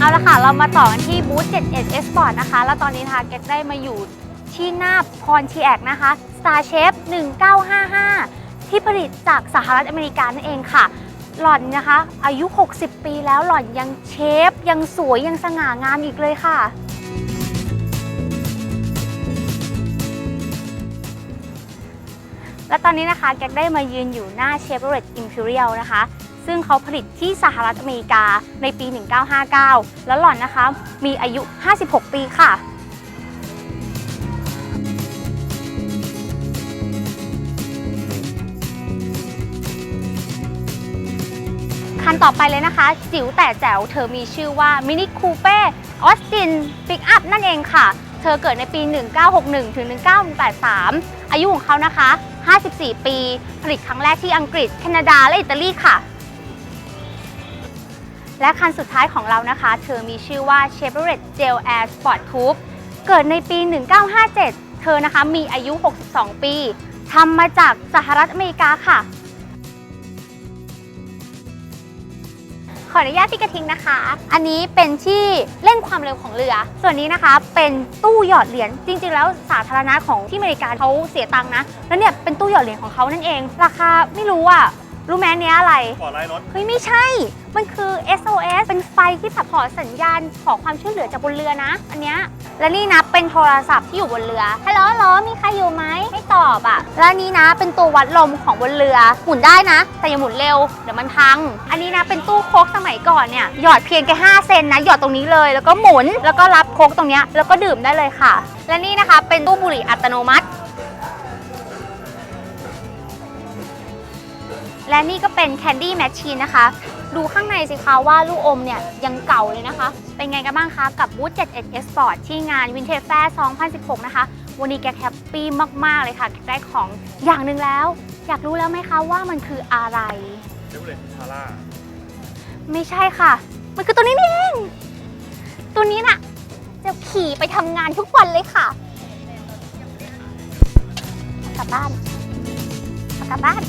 เอาละค่ะ เรามาต่อกันที่บูธ71 Sport นะคะ แล้วตอนนี้นะคะแก๊กได้มาอยู่ที่หน้าพรชีแอกนะคะ Star Chef 1955 ที่ผลิตจากสหรัฐอเมริกานั่นเองค่ะ หล่อนนะคะ อายุ 60 ปีแล้วหล่อนยังเชฟ ยังสวย ยังสง่างามอีกเลยค่ะและตอนนี้นะคะแก๊กได้มายืนอยู่หน้า Chevrolet Imperial นะคะ ซึ่งเขาผลิตที่สหรัฐอเมริกาในปี 1959 แล้วหล่อนนะคะมีอายุ 56 ปีค่ะคันต่อไปเลยนะคะ จิ๋วแต่แจ๋วเธอมีชื่อว่า Mini Coupe Austin Pickup นั่นเองค่ะ เธอเกิดในปี 1961 ถึง 1983 อายุของเขานะคะ 54 ปี ผลิตครั้งแรกที่อังกฤษ แคนาดา และอิตาลีค่ะ และคันสุดท้ายของเรานะคะ เธอมีชื่อว่า Chevrolet Gel Air Sport Coupe เกิดในปี 1957 เธอนะคะมีอายุ 62 ปีทำมาจากสหรัฐอเมริกาค่ะ ขออนุญาตพี่กระทิงนะคะ อันนี้เป็นที่เล่นความเร็วของเรือ ส่วนนี้นะคะเป็นตู้หยอดเหรียญ จริง ๆ แล้วสาธารณะของที่อเมริกาเขาเสียตังค์นะ แล้วเนี่ยเป็นตู้หยอดเหรียญของเขานั่นเอง ราคาไม่รู้อะ รู้ไหมอันเนี้ยอะไร ขอไล่รถ เฮ้ยไม่ใช่ มันคือ SOS เป็นไฟที่แบบขอสัญญาณขอความช่วยเหลือจากบนเรือนะ อันเนี้ย และนี่นะเป็นโทรศัพท์ที่อยู่บนเรือ ฮัลโหลฮัลโหลมีใครอยู่ไหม ไม่ตอบอะ่ะ และนี่นะเป็นตัววัดลมของบนเรือ หมุนได้นะ แต่อย่าหมุนเร็ว เดี๋ยวมันพัง อันนี้นะเป็นตู้โค้กสมัยก่อนเนี่ย หยอดเพียงแค่5เซนนะ หยอดตรงนี้เลย แล้วก็หมุน แล้วก็รับโค้กตรงเนี้ย แล้วก็ดื่มได้เลยค่ะ และนี่นะคะเป็นตู้บุหรี่อัตโนมัติ และนี่ก็เป็นแคนดี้แมชชีนนะคะ ดูข้างในสิคะว่าลูกอมเนี่ยยังเก่าเลยนะคะ เป็นไงกันบ้างคะ กับบูธ71 Sport ที่งาน Vintage Fair 2016 นะคะ วันนี้แกแฮปปี้มาก ๆ เลยค่ะแกได้ของอย่างหนึ่งแล้ว อยากรู้แล้วไหมคะว่ามันคืออะไรเชฟเลตทาร่าไม่ใช่ค่ะ มันคือตัวนี้นี่เอง ตัวนี้น่ะ จะขี่ไปทำงานทุกวันเลยค่ะเอากลับบ้านเอากลับบ้าน